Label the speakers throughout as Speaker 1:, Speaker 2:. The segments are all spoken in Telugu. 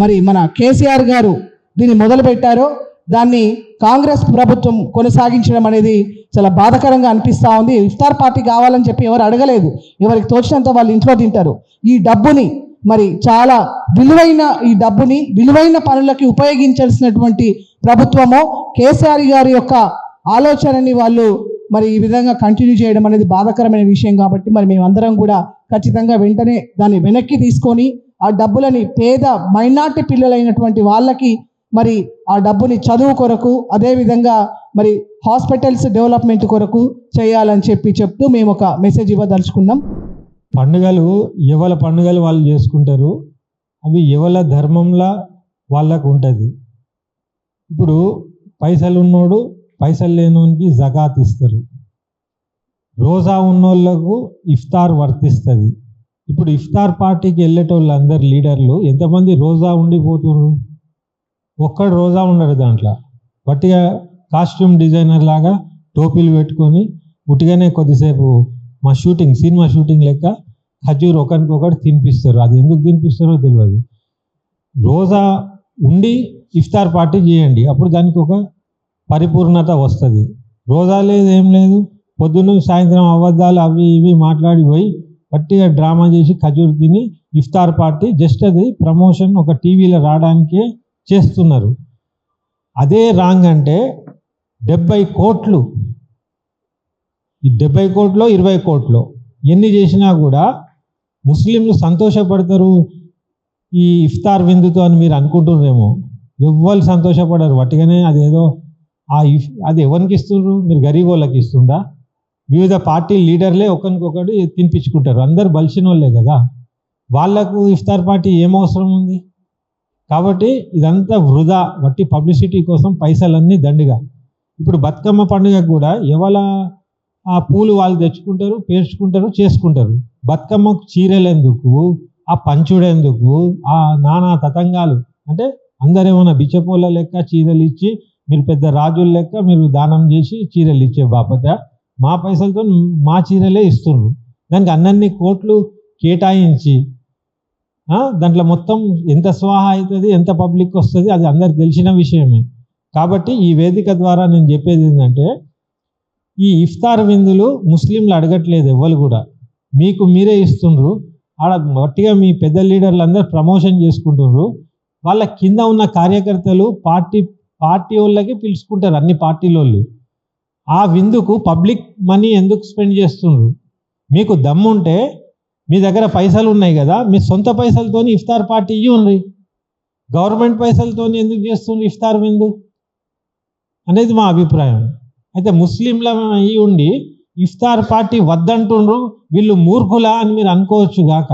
Speaker 1: మరి మన కేసీఆర్ గారు దీన్ని మొదలుపెట్టారో దాన్ని కాంగ్రెస్ ప్రభుత్వం కొనసాగించడం అనేది చాలా బాధాకరంగా అనిపిస్తూ ఉంది. ఇఫ్తార్ పార్టీ కావాలని చెప్పి ఎవరు అడగలేదు. ఎవరికి తోచినంత వాళ్ళు ఇంట్లో తింటారు. ఈ డబ్బుని మరి చాలా విలువైన ఈ డబ్బుని విలువైన పనులకి ఉపయోగించాల్సినటువంటి ప్రభుత్వము కేసీఆర్ గారి యొక్క ఆలోచనని వాళ్ళు మరి ఈ విధంగా కంటిన్యూ చేయడం అనేది బాధాకరమైన విషయం కాబట్టి మరి మేమందరం కూడా ఖచ్చితంగా వెంటనే దాన్ని వెనక్కి తీసుకొని ఆ డబ్బులని పేద మైనార్టీ పిల్లలైనటువంటి వాళ్ళకి మరి ఆ డబ్బుని చదువు కొరకు అదేవిధంగా మరి హాస్పిటల్స్ డెవలప్మెంట్ కొరకు చేయాలని చెప్పి చెప్తూ మేము ఒక మెసేజ్ ఇవ్వదలుచుకున్నాం.
Speaker 2: పండుగలు ఎవల పండుగలు వాళ్ళు చేసుకుంటారు అవి ఎవల ధర్మంలా వాళ్ళకు ఉంటుంది. ఇప్పుడు పైసలు ఉన్నోడు పైసలు లేనోనికి జకాత్ ఇస్తారు. రోజా ఉన్నోళ్ళకు ఇఫ్తార్ వర్తిస్తుంది. ఇప్పుడు ఇఫ్తార్ పార్టీకి వెళ్ళేటోళ్ళు అందరు లీడర్లు ఎంతమంది రోజా ఉండిపోతున్నారు? ఒక్కడు రోజా ఉండరు దాంట్లో. బట్టిగా కాస్ట్యూమ్ డిజైనర్ లాగా టోపీలు పెట్టుకొని ఉట్టిగానే కొద్దిసేపు మా షూటింగ్ సినిమా షూటింగ్ లెక్క ఖజూర్ ఒకరికొకటి తినిపిస్తారు. అది ఎందుకు తినిపిస్తారో తెలియదు. రోజా ఉండి ఇఫ్తార్ పార్టీ చేయండి. అప్పుడు దానికి ఒక పరిపూర్ణత వస్తుంది. రోజా లేదు ఏం లేదు. పొద్దున్న సాయంత్రం అబద్ధాలు అవి ఇవి మాట్లాడిపోయి పట్టిగా డ్రామా చేసి ఖజూర్ తిని ఇఫ్తార్ పార్టీ జస్ట్ అది ప్రమోషన్ ఒక టీవీలో రావడానికే చేస్తున్నారు. అదే రాంగ్ అంటే డెబ్బై కోట్లు. ఈ డెబ్బై కోట్లో ఇరవై కోట్లు ఎన్ని చేసినా కూడా ముస్లింలు సంతోషపడతారు ఈ ఇఫ్తార్ విందుతో అని మీరు అనుకుంటున్నారేమో. ఎవ్వరు సంతోషపడరు. వట్టిగానే అదేదో ఆ ఇఫ్ అది ఎవరికి ఇస్తుండ్రు? మీరు గరీబ్ వాళ్ళకి ఇస్తుండ్రా? వివిధ పార్టీ లీడర్లే ఒకరికొకటి తినిపించుకుంటారు. అందరు బలిసిన వాళ్ళే కదా. వాళ్ళకు ఇఫ్తార్ పార్టీ ఏం అవసరం ఉంది? కాబట్టి ఇదంతా వృధా. వట్టి పబ్లిసిటీ కోసం పైసలన్నీ దండిగా. ఇప్పుడు బతుకమ్మ పండుగ కూడా ఎవల ఆ పూలు వాళ్ళు తెచ్చుకుంటారు పేర్చుకుంటారు చేసుకుంటారు. బతుకమ్మకు చీరలు ఎందుకు ఆ పంచుడేందుకు? ఆ నానా తతంగాలు. అంటే అందరేమన్నా బిచ్చపూల లెక్క చీరలు ఇచ్చి మీరు పెద్ద రాజుల లెక్క మీరు దానం చేసి చీరలు ఇచ్చే బాపత మా పైసలతో మా చీరలే ఇస్తున్నారు దానికి అన్నన్ని కోట్లు కేటాయించి దాంట్లో మొత్తం ఎంత స్వాహ అవుతుంది ఎంత పబ్లిక్ వస్తుంది అది అందరికి తెలిసిన విషయమే. కాబట్టి ఈ వేదిక ద్వారా నేను చెప్పేది ఏంటంటే ఈ ఇఫ్తార్ విందులు ముస్లింలు అడగట్లేదు ఎవ్వరు కూడా. మీకు మీరే ఇస్తుండ్రు. ఆడ గట్టిగా మీ పెద్ద లీడర్లు అందరూ ప్రమోషన్ చేసుకుంటున్నారు వాళ్ళ కింద ఉన్న కార్యకర్తలు పార్టీ పార్టీ వాళ్ళకి పిలుచుకుంటారు అన్ని పార్టీల వాళ్ళు ఆ విందుకు పబ్లిక్ మనీ ఎందుకు స్పెండ్ చేస్తుండ్రు? మీకు దమ్ముంటే మీ దగ్గర పైసలు ఉన్నాయి కదా మీ సొంత పైసలతోని ఇఫ్తార్ పార్టీ ఇవ్వండి గవర్నమెంట్ పైసలతోని ఎందుకు చేస్తుండ్రు ఇఫ్తార్ విందు? అనేది మా అభిప్రాయం. అయితే ముస్లింల అయి ఉండి ఇఫ్తార్ పార్టీ వద్దంటుండ్రు వీళ్ళు మూర్ఖులా అని మీరు అనుకోవచ్చు గాక.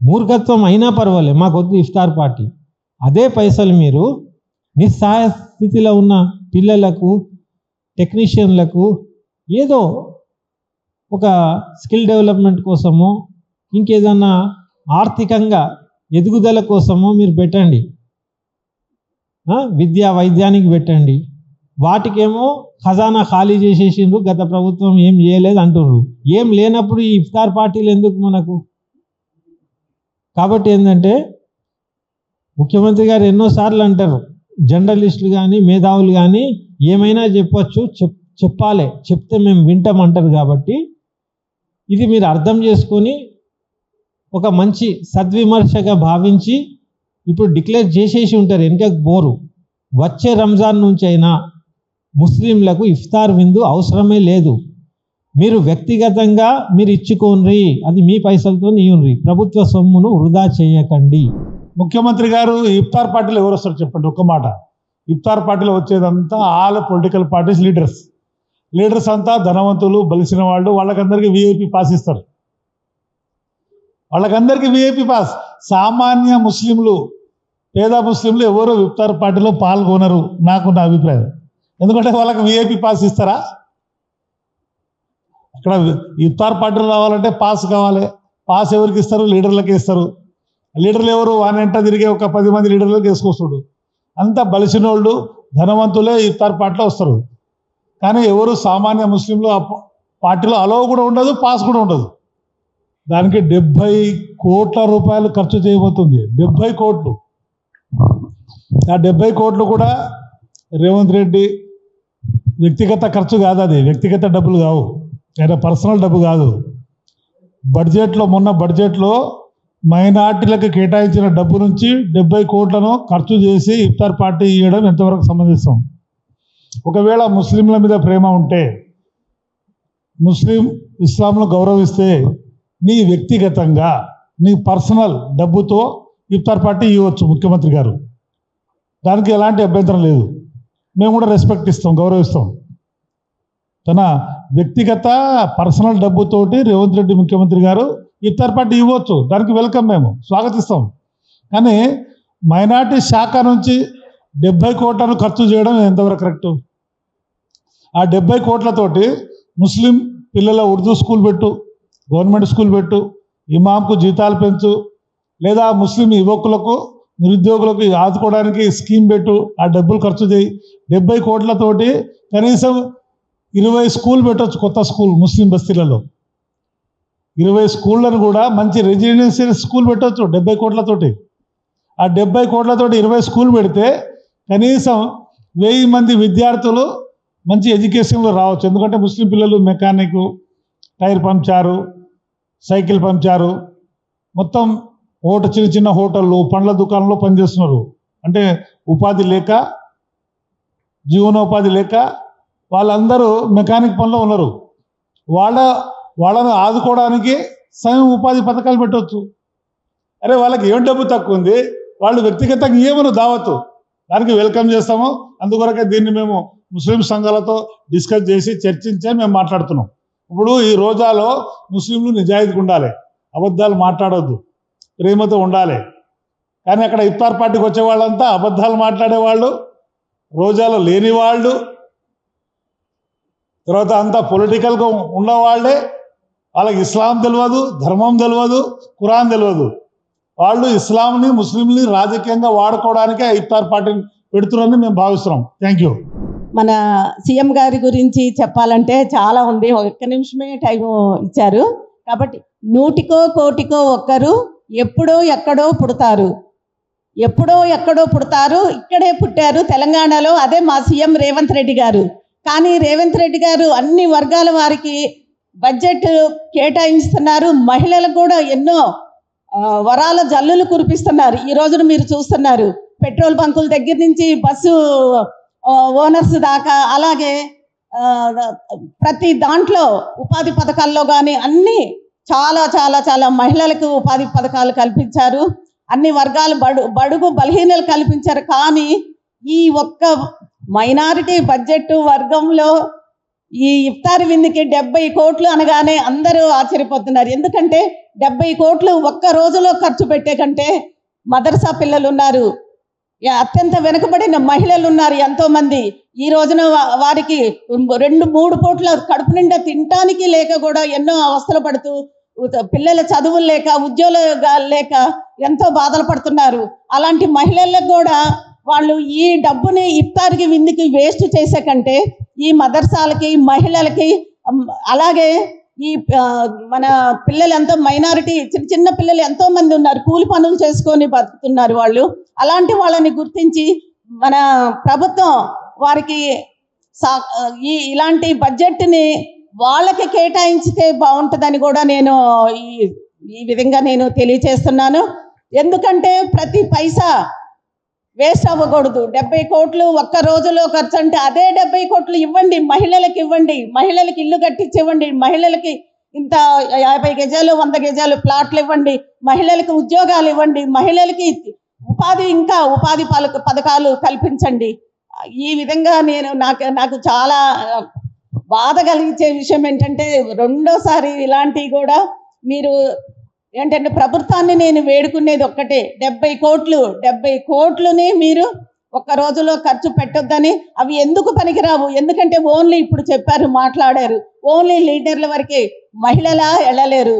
Speaker 2: మూర్ఖత్వం అయినా పర్వాలే మాకు వద్దు ఇఫ్తార్ పార్టీ. అదే పైసలు మీరు నిస్సహాయ స్థితిలో ఉన్న పిల్లలకు టెక్నీషియన్లకు ఏదో ఒక స్కిల్ డెవలప్మెంట్ కోసమో ఇంకేదన్నా ఆర్థికంగా ఎదుగుదల కోసమో మీరు పెట్టండి. విద్యా వైద్యానికి పెట్టండి. వాటికేమో ఖజానా ఖాళీ చేసేసిండ్రు గత ప్రభుత్వం ఏం చేయలేదు అంటున్నారు ఏం లేనప్పుడు ఈ ఇఫ్తార్ పార్టీలు ఎందుకు మనకు? కాబట్టి ఏంటంటే ముఖ్యమంత్రి గారు ఎన్నోసార్లు అంటారు జర్నలిస్టులు కానీ మేధావులు కానీ ఏమైనా చెప్పచ్చు చెప్ చెప్పాలి చెప్తే మేము వింటామంటారు కాబట్టి ఇది మీరు అర్థం చేసుకొని ఒక మంచి సద్విమర్శగా భావించి ఇప్పుడు డిక్లేర్ చేసేసి ఉంటారు వెనుక బోరు వచ్చే రంజాన్ నుంచి అయినా ముస్లింలకు ఇఫ్తార్ విందు అవసరమే లేదు. మీరు వ్యక్తిగతంగా మీరు ఇచ్చుకోండి అది మీ పైసలతో నీయుండ్రి ప్రభుత్వ సొమ్మును వృధా చేయకండి.
Speaker 3: ముఖ్యమంత్రి గారు ఇఫ్తార్ పార్టీలు ఎవరు వస్తారు చెప్పండి ఒక్క మాట. ఇఫ్తార్ పార్టీలో వచ్చేదంతా all political parties leaders. Leaders అంతా ధనవంతులు బలిసిన వాళ్ళు వాళ్ళకందరికీ విఐపి పాస్ ఇస్తారు. వాళ్ళకందరికీ విఐపి పాస్ సామాన్య ముస్లింలు పేద ముస్లింలు ఎవరో ఇఫ్తార్ పార్టీలో పాల్గొనరు? నాకు నా అభిప్రాయం. ఎందుకంటే వాళ్ళకి విఐపి పాస్ ఇస్తారా? అక్కడ ఇఫ్తార్ పార్టీలు రావాలంటే పాస్ కావాలి. పాస్ ఎవరికి ఇస్తారు? లీడర్లకి ఇస్తారు. లీడర్లు ఎవరు? వాని వెంట తిరిగే ఒక పది మంది లీడర్లకు తీసుకొస్తాడు అంతా బలిసినోళ్ళు ధనవంతులే ఇఫ్తార్ పార్టీలో వస్తారు. కానీ ఎవరు సామాన్య ముస్లింలు ఆ పార్టీలో అలవ్ కూడా ఉండదు పాస్ కూడా ఉండదు. దానికి డెబ్బై కోట్ల రూపాయలు ఖర్చు చేయబోతుంది. డెబ్బై కోట్లు. ఆ డెబ్బై కోట్లు కూడా రేవంత్ రెడ్డి వ్యక్తిగత ఖర్చు కాదు అది. వ్యక్తిగత డబ్బులు కావు. ఆయన పర్సనల్ డబ్బు కాదు. బడ్జెట్లో మొన్న బడ్జెట్లో మైనార్టీలకు కేటాయించిన డబ్బు నుంచి డెబ్బై కోట్లను ఖర్చు చేసి ఇఫ్తార్ పార్టీ ఇవ్వడం ఎంతవరకు సంబంధిస్తాం ఒకవేళ ముస్లింల మీద ప్రేమ ఉంటే ముస్లిం ఇస్లాంను గౌరవిస్తే నీ వ్యక్తిగతంగా నీ పర్సనల్ డబ్బుతో ఇఫ్తార్ పార్టీ ఇవ్వచ్చు ముఖ్యమంత్రి గారు. దానికి ఎలాంటి అభ్యంతరం లేదు. మేము కూడా రెస్పెక్ట్ ఇస్తాం గౌరవిస్తాం. తన వ్యక్తిగత పర్సనల్ డబ్బుతోటి రేవంత్ రెడ్డి ముఖ్యమంత్రి గారు ఇఫ్తార్ పార్టీ ఇవ్వచ్చు. దానికి వెల్కమ్ మేము. స్వాగతిస్తాం. కానీ మైనార్టీ శాఖ నుంచి డెబ్బై కోట్లను ఖర్చు చేయడం ఎంతవరకు కరెక్టు? ఆ డెబ్బై కోట్లతోటి ముస్లిం పిల్లల ఉర్దూ స్కూల్ పెట్టు గవర్నమెంట్ స్కూల్ పెట్టు ఇమాంకు జీతాలు పెంచు లేదా ముస్లిం యువకులకు నిరుద్యోగులకు ఆదుకోవడానికి స్కీమ్ పెట్టు ఆ డబ్బులు ఖర్చు చేయి. డెబ్బై కోట్లతోటి కనీసం ఇరవై స్కూల్ పెట్టవచ్చు కొత్త స్కూల్ ముస్లిం బస్తీలలో. ఇరవై స్కూళ్ళను కూడా మంచి రెసిడెన్షియల్ స్కూల్ పెట్టవచ్చు డెబ్బై కోట్లతోటి. ఆ డెబ్బై కోట్లతోటి ఇరవై స్కూల్ పెడితే కనీసం వెయ్యి మంది విద్యార్థులు మంచి ఎడ్యుకేషన్లో రావచ్చు. ఎందుకంటే ముస్లిం పిల్లలు మెకానిక్ టైర్ పంచారు సైకిల్ పంచారు మొత్తం హోట చిన్న చిన్న హోటళ్ళు పండ్ల దుకాణంలో పనిచేస్తున్నారు. అంటే ఉపాధి లేక జీవనోపాధి లేక వాళ్ళందరూ మెకానిక్ పనిలో ఉన్నారు. వాళ్ళ వాళ్ళని ఆదుకోవడానికి స్వయం ఉపాధి పథకాలు పెట్టవచ్చు అరే వాళ్ళకి ఏం డబ్బు తక్కువ ఉంది? వాళ్ళు వ్యక్తిగతంగా ఏమను దావతు దానికి వెల్కమ్ చేస్తాము. అందుకొరకే దీన్ని మేము ముస్లిం సంఘాలతో డిస్కస్ చేసి చర్చించే మేము మాట్లాడుతున్నాం. ఇప్పుడు ఈ రోజాలో ముస్లింలు నిజాయితీగా ఉండాలి. అబద్ధాలు మాట్లాడొద్దు. ప్రేమతో ఉండాలి. కానీ అక్కడ ఇఫ్తార్ పార్టీకి వచ్చే వాళ్ళంతా అబద్ధాలు మాట్లాడే వాళ్ళు రోజాలో లేని వాళ్ళు తర్వాత అంతా పొలిటికల్గా ఉన్నవాళ్ళే వాళ్ళకి ఇస్లాం తెలియదు ధర్మం తెలియదు ఖురాన్ తెలియదు వాళ్ళు ఇస్లాంని ముస్లింని రాజకీయంగా వాడుకోవడానికే ఇఫ్తార్ పార్టీని పెడుతున్నారని మేము భావిస్తున్నాం. థ్యాంక్ యూ
Speaker 4: మన సీఎం గారి గురించి చెప్పాలంటే చాలా ఉంది. ఒక్క నిమిషమే టైం ఇచ్చారు. కాబట్టి నూటికో కోటికో ఒక్కరు ఎప్పుడో ఎక్కడో పుడతారు. ఎప్పుడో ఎక్కడో పుడతారు. ఇక్కడే పుట్టారు. తెలంగాణలో అదే మా సీఎం రేవంత్ రెడ్డి గారు. కానీ రేవంత్ రెడ్డి గారు అన్ని వర్గాల వారికి బడ్జెట్ కేటాయిస్తున్నారు. మహిళలకు కూడా ఎన్నో వరాల జల్లులు కురిపిస్తున్నారు. ఈ రోజున మీరు చూస్తున్నారు పెట్రోల్ బంకుల దగ్గర నుంచి బస్సు ఓనర్స్ దాకా అలాగే ప్రతి దాంట్లో ఉపాధి పథకాల్లో కానీ అన్నీ చాలా చాలా చాలా మహిళలకు ఉపాధి పథకాలు కల్పించారు. అన్ని వర్గాలు బడు బడుగు బలహీనలు కల్పించారు. కానీ ఈ ఒక్క మైనారిటీ బడ్జెట్ వర్గంలో ఈ ఇఫ్తార్ విందుకి డెబ్బై కోట్లు అనగానే అందరూ ఆశ్చర్యపోతున్నారు. ఎందుకంటే డెబ్బై కోట్లు ఒక్క రోజులో ఖర్చు పెట్టే కంటే మదర్సా పిల్లలు ఉన్నారు యా- అత్యంత వెనుకబడిన మహిళలు ఉన్నారు ఎంతో మంది ఈ రోజున వారికి రెండు మూడు పూట్ల కడుపు నిండా తినటానికి లేక కూడా ఎన్నో అవస్థలు పడుతూ పిల్లల చదువులు లేక ఉద్యోగాలు లేక ఎంతో బాధలు పడుతున్నారు. అలాంటి మహిళలకు కూడా వాళ్ళు ఈ డబ్బుని ఇఫ్తార్కి విందుకి వేస్ట్ చేసే కంటే ఈ మదర్సాలకి మహిళలకి అలాగే ఈ మన పిల్లలు ఎంతో మైనారిటీ చిన్న చిన్న పిల్లలు ఎంతో మంది ఉన్నారు. కూలి పనులు చేసుకొని బతుకుతున్నారు వాళ్ళు. అలాంటి వాళ్ళని గుర్తించి మన ప్రభుత్వం వారికి సా- ఈ ఇలాంటి బడ్జెట్ని వాళ్ళకి కేటాయించితే బాగుంటుందని కూడా నేను ఈ ఈ విధంగా నేను తెలియచేస్తున్నాను. ఎందుకంటే ప్రతి పైసా వేస్ట్ అవ్వకూడదు డెబ్బై కోట్లు ఒక్క రోజులో ఖర్చు అంటే అదే డెబ్బై కోట్లు ఇవ్వండి మహిళలకు ఇవ్వండి మహిళలకి ఇల్లు కట్టించి ఇవ్వండి మహిళలకి ఇంత యాభై గజాలు వంద గజాలు ప్లాట్లు ఇవ్వండి మహిళలకు ఉద్యోగాలు ఇవ్వండి మహిళలకి ఉపాధి ఇంకా ఉపాధి పలక పథకాలు కల్పించండి. ఈ విధంగా నేను నాకు నాకు చాలా బాధ కలిగించే విషయం ఏంటంటే రెండోసారి ఇలాంటివి కూడా మీరు ఏంటంటే ప్రభుత్వాన్ని నేను వేడుకునేది ఒక్కటే. డెబ్బై కోట్లు డెబ్బై కోట్లుని మీరు ఒక్క రోజులో ఖర్చు పెట్టొద్దని అవి ఎందుకు పనికిరావు? ఎందుకంటే ఓన్లీ ఇప్పుడు చెప్పారు మాట్లాడారు. ఓన్లీ లీడర్ల వరకే మహిళలా వెళ్ళలేరు.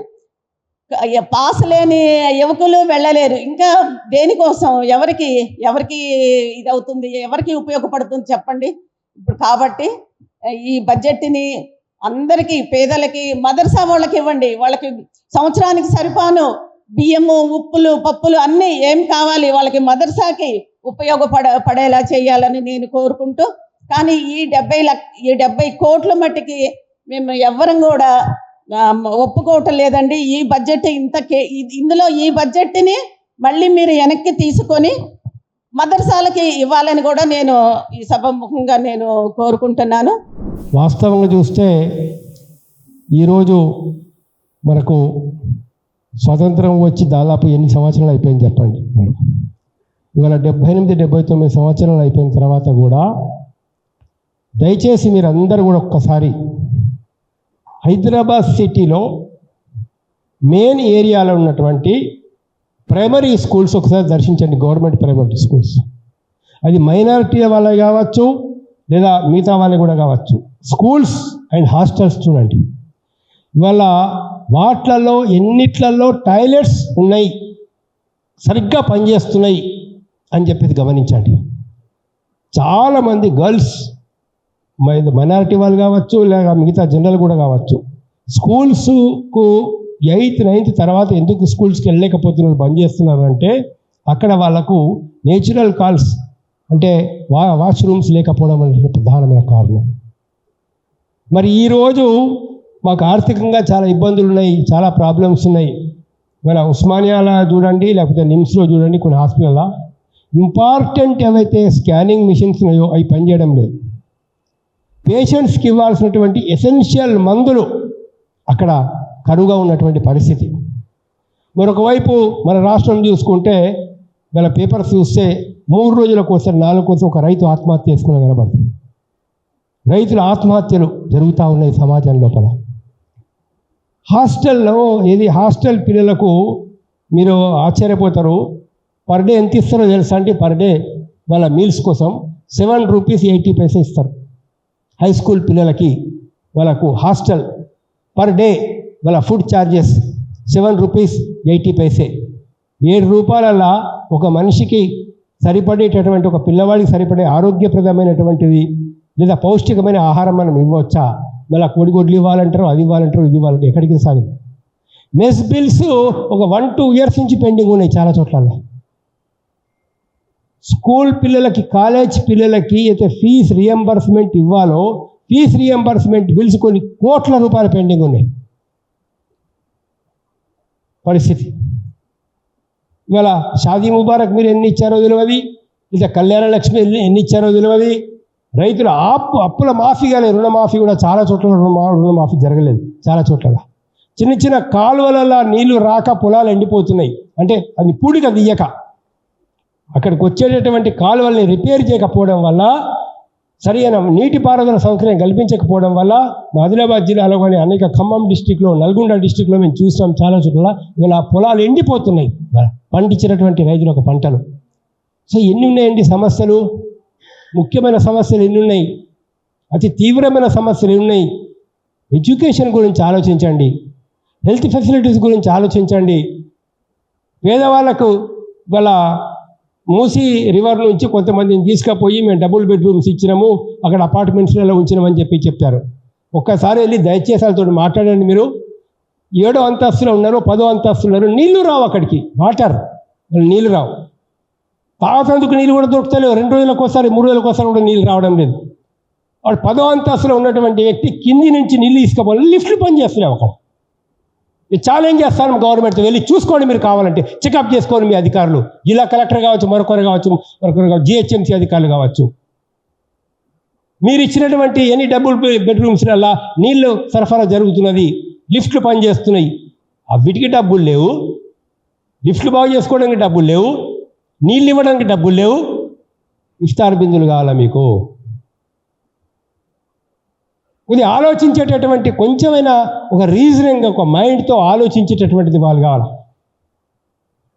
Speaker 4: పాస్ లేని యువకులు వెళ్ళలేరు. ఇంకా దేనికోసం? ఎవరికి ఎవరికి ఇది అవుతుంది ఎవరికి ఉపయోగపడుతుంది చెప్పండి? ఇప్పుడు కాబట్టి ఈ బడ్జెట్ని అందరికీ పేదలకి మదర్సా వాళ్ళకి ఇవ్వండి. వాళ్ళకి సంవత్సరానికి సరిపాను బియ్యము ఉప్పులు పప్పులు అన్నీ ఏం కావాలి? వాళ్ళకి మదర్సాకి ఉపయోగపడ పడేలా చేయాలని నేను కోరుకుంటూ కానీ ఈ డెబ్బై లక్ ఈ డెబ్బై కోట్ల మట్టికి మేము ఎవ్వరం కూడా ఒప్పుకోవటం లేదండి. ఈ బడ్జెట్ ఇంత కే- ఇందులో ఈ బడ్జెట్ని మళ్ళీ మీరు వెనక్కి తీసుకొని మదర్సాలకి ఇవ్వాలని కూడా నేను ఈ సభముఖంగా నేను కోరుకుంటున్నాను.
Speaker 5: వాస్తవంగా చూస్తే ఈరోజు మనకు స్వతంత్రం వచ్చి దాదాపు ఎన్ని సంవత్సరాలు అయిపోయింది చెప్పండి? ఇవాళ డెబ్బై ఎనిమిది డెబ్బై తొమ్మిది సంవత్సరాలు అయిపోయిన తర్వాత కూడా దయచేసి మీరు అందరూ కూడా ఒక్కసారి హైదరాబాద్ సిటీలో మెయిన్ ఏరియాలో ఉన్నటువంటి ప్రైమరీ స్కూల్స్ ఒకసారి దర్శించండి గవర్నమెంట్ ప్రైమరీ స్కూల్స్. అది మైనారిటీ వాళ్ళ కావచ్చు లేదా మిగతా వాళ్ళని కూడా కావచ్చు. స్కూల్స్ అండ్ హాస్టల్స్ చూడండి ఇవాళ వాట్లలో ఎన్నిట్లలో టాయిలెట్స్ ఉన్నాయి. సరిగ్గా పనిచేస్తున్నాయి అని చెప్పేది గమనించండి. చాలామంది గర్ల్స్ మైనారిటీ వాళ్ళు కావచ్చు లేక మిగతా జనరల్ కూడా కావచ్చు. స్కూల్స్కు ఎయిత్ నైన్త్ తర్వాత ఎందుకు స్కూల్స్కి వెళ్ళలేకపోతున్నారు బంద్ చేస్తున్నారంటే అక్కడ వాళ్ళకు నేచురల్ కాల్స్ అంటే వా వాష్రూమ్స్ లేకపోవడం అనేది ప్రధానమైన కారణం. మరి ఈరోజు మాకు ఆర్థికంగా చాలా ఇబ్బందులు ఉన్నాయి చాలా ప్రాబ్లమ్స్ ఉన్నాయి. మన ఉస్మానియాలో చూడండి లేకపోతే నిమ్స్లో చూడండి కొన్ని హాస్పిటల్ ఇంపార్టెంట్ ఏవైతే స్కానింగ్ మిషన్స్ ఉన్నాయో అవి పనిచేయడం లేదు. పేషెంట్స్కి ఇవ్వాల్సినటువంటి ఎసెన్షియల్ మందులు అక్కడ కరువుగా ఉన్నటువంటి పరిస్థితి. మరొక వైపు మన రాష్ట్రం చూసుకుంటే మన పేపర్స్ చూస్తే మూడు రోజులకు ఒకసారి నాలుగు కోసం ఒక రైతు ఆత్మహత్య చేసుకునే కనబడుతుంది. రైతుల ఆత్మహత్యలు జరుగుతూ ఉన్నాయి సమాజం లోపల. హాస్టల్లో ఏది హాస్టల్ పిల్లలకు మీరు ఆశ్చర్యపోతారు. పర్ డే ఎంత ఇస్తారో తెలుసా అంటే పర్ డే వాళ్ళ మీల్స్ కోసం సెవెన్ రూపీస్ ఎయిటీ పైసా ఇస్తారు. హై స్కూల్ పిల్లలకి వాళ్ళకు హాస్టల్ పర్ డే వాళ్ళ food charges seven rupees eighty paise. ఏడు రూపాయలల్లా ఒక మనిషికి సరిపడేటటువంటి ఒక పిల్లవాడికి సరిపడే ఆరోగ్యప్రదమైనటువంటిది లేదా పౌష్టికమైన ఆహారం మనం ఇవ్వచ్చా మళ్ళీ కోడిగొడ్లు ఇవ్వాలంటారు అది ఇవ్వాలంటారు ఇది ఇవ్వాలంటారు ఎక్కడికి సాగు? మెస్ బిల్స్ ఒక వన్ టూ ఇయర్స్ నుంచి పెండింగ్ ఉన్నాయి చాలా చోట్ల స్కూల్ పిల్లలకి కాలేజ్ పిల్లలకి అయితే ఫీజ్ రియంబర్స్మెంట్ ఇవ్వాలో ఫీజ్ రియంబర్స్మెంట్ బిల్స్ కొన్ని కోట్ల రూపాయలు పెండింగ్ ఉన్నాయి. పరిస్థితి. ఇవాళ షాదీ ముబారక్ మీరు ఎన్ని ఇచ్చారో తెలియదు లేదా కళ్యాణ లక్ష్మి ఎన్ని ఇచ్చారో తెలియదు రైతుల అప్పు అప్పుల మాఫీ కానీ రుణమాఫీ కూడా చాలా చోట్ల రుణమా రుణమాఫీ జరగలేదు చాలా చోట్ల చిన్న చిన్న కాలువలలో నీళ్ళు రాక పొలాలు ఎండిపోతున్నాయి. అంటే అది పూడిక తీయక. అక్కడికి వచ్చేటటువంటి కాలువల్ని రిపేర్ చేయకపోవడం వల్ల సరైన నీటిపారుదల సౌకర్యం కల్పించకపోవడం వల్ల ఆదిలాబాద్ జిల్లాలో కానీ అనేక ఖమ్మం డిస్టిక్లో నల్గొండ డిస్టిక్లో మేము చూస్తాం చాలా చోట్ల. ఇలా పొలాలు ఎండిపోతున్నాయి. పండించినటువంటి రైతుల యొక్క పంటలు. సో ఎన్ని ఉన్నాయండి సమస్యలు? ముఖ్యమైన సమస్యలు ఎన్ని ఉన్నాయి? అతి తీవ్రమైన సమస్యలు ఎన్ని ఉన్నాయి? ఎడ్యుకేషన్ గురించి ఆలోచించండి. హెల్త్ ఫెసిలిటీస్ గురించి ఆలోచించండి. పేదవాళ్ళకు వాళ్ళ మూసి రివర్ నుంచి కొంతమందిని తీసుకుపోయి మేము డబుల్ బెడ్రూమ్స్ ఇచ్చినాము అక్కడ అపార్ట్మెంట్స్లలో ఉంచినామని చెప్పి చెప్పారు ఒక్కసారి వెళ్ళి దయచేసి వాళ్ళతో మాట్లాడండి మీరు. ఏడో అంతస్తులో ఉన్నారు పదో అంతస్తులో ఉన్నారు నీళ్ళు రావు అక్కడికి. వాటర్ నీళ్ళు రావు. తాగేందుకు నీళ్ళు కూడా దొరుకుతలేవు. రెండు రోజులకు ఒకసారి మూడు రోజులకు ఒకసారి కూడా నీళ్ళు రావడం లేదు. వాడు పదో అంతస్తులో ఉన్నటువంటి వ్యక్తి కింది నుంచి నీళ్ళు తీసుకోవాలి లిఫ్ట్లు పనిచేస్తున్నావు అక్కడ. ఛాలెంజ్ చేస్తాను గవర్నమెంట్ వెళ్ళి చూసుకోండి మీరు కావాలంటే. చెకప్ చేసుకోండి మీ అధికారులు. జిల్లా కలెక్టర్ కావచ్చు మరొకరు కావచ్చు మరొకరు కావచ్చు జిహెచ్ఎంసీ అధికారులు కావచ్చు. మీరు ఇచ్చినటువంటి ఎన్ని డబుల్ బెడ్రూమ్స్లల్లా నీళ్ళు సరఫరా జరుగుతున్నది. లిఫ్ట్లు పనిచేస్తున్నాయి. వీటికి డబ్బులు లేవు. లిఫ్ట్లు బాగు చేసుకోవడానికి డబ్బులు లేవు. నీళ్ళు ఇవ్వడానికి డబ్బులు లేవు. ఇఫ్తార్ బిందులు కావాలా మీకు? కొద్ది ఆలోచించేటటువంటి కొంచెమైనా ఒక రీజనింగ్ ఒక మైండ్తో ఆలోచించేటటువంటిది వాళ్ళు కావాలి?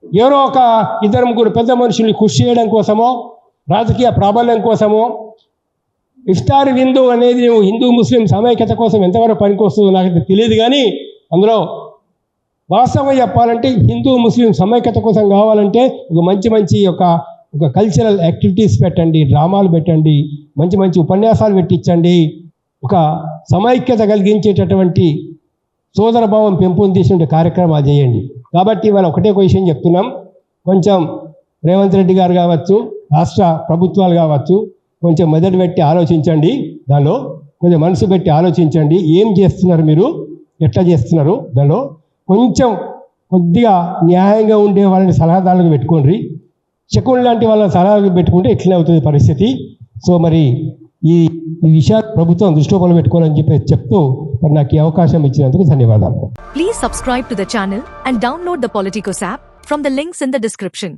Speaker 5: ఎవరో ఒక ఇద్దరు ముగ్గురు పెద్ద మనుషుల్ని కృషి చేయడం కోసమో రాజకీయ ప్రాబల్యం కోసమో ఇఫ్తార్ విందు అనేది నువ్వు హిందూ ముస్లిం సమైక్యత కోసం ఎంతవరకు పనికొస్తుందో నాకు తెలియదు కానీ అందులో వాస్తవం చెప్పాలంటే హిందూ ముస్లిం సమైక్యత కోసం కావాలంటే ఒక మంచి మంచి ఒక ఒక కల్చరల్ యాక్టివిటీస్ పెట్టండి డ్రామాలు పెట్టండి మంచి మంచి ఉపన్యాసాలు పెట్టించండి. ఒక సమైక్యత కలిగించేటటువంటి సోదర భావం పెంపొందించే కార్యక్రమాలు చేయండి. కాబట్టి ఇవాళ ఒకటే ఒక విషయం చెప్తున్నాం. కొంచెం రేవంత్ రెడ్డి గారు కావచ్చు రాష్ట్ర ప్రభుత్వాలు కావచ్చు కొంచెం మెదడు పెట్టి ఆలోచించండి. దానిలో కొంచెం మనసు పెట్టి ఆలోచించండి. ఏం చేస్తున్నారు మీరు? ఎట్లా చేస్తున్నారు? దానిలో కొంచెం కొద్దిగా న్యాయంగా ఉండే వాళ్ళని సలహాదారులకు పెట్టుకోండి. శకున్ లాంటి వాళ్ళని సలహాలు పెట్టుకుంటే ఎట్లనే అవుతుంది పరిస్థితి? సో మరి ఈ ఈ విషయాలు ప్రభుత్వం దృష్టిలో బలం పెట్టుకోవాలని చెప్పి చెప్తూ నాకు ఈ అవకాశం ఇచ్చినందుకు ధన్యవాదాలు.
Speaker 6: Please subscribe to the channel and download the politicos app from the links in the description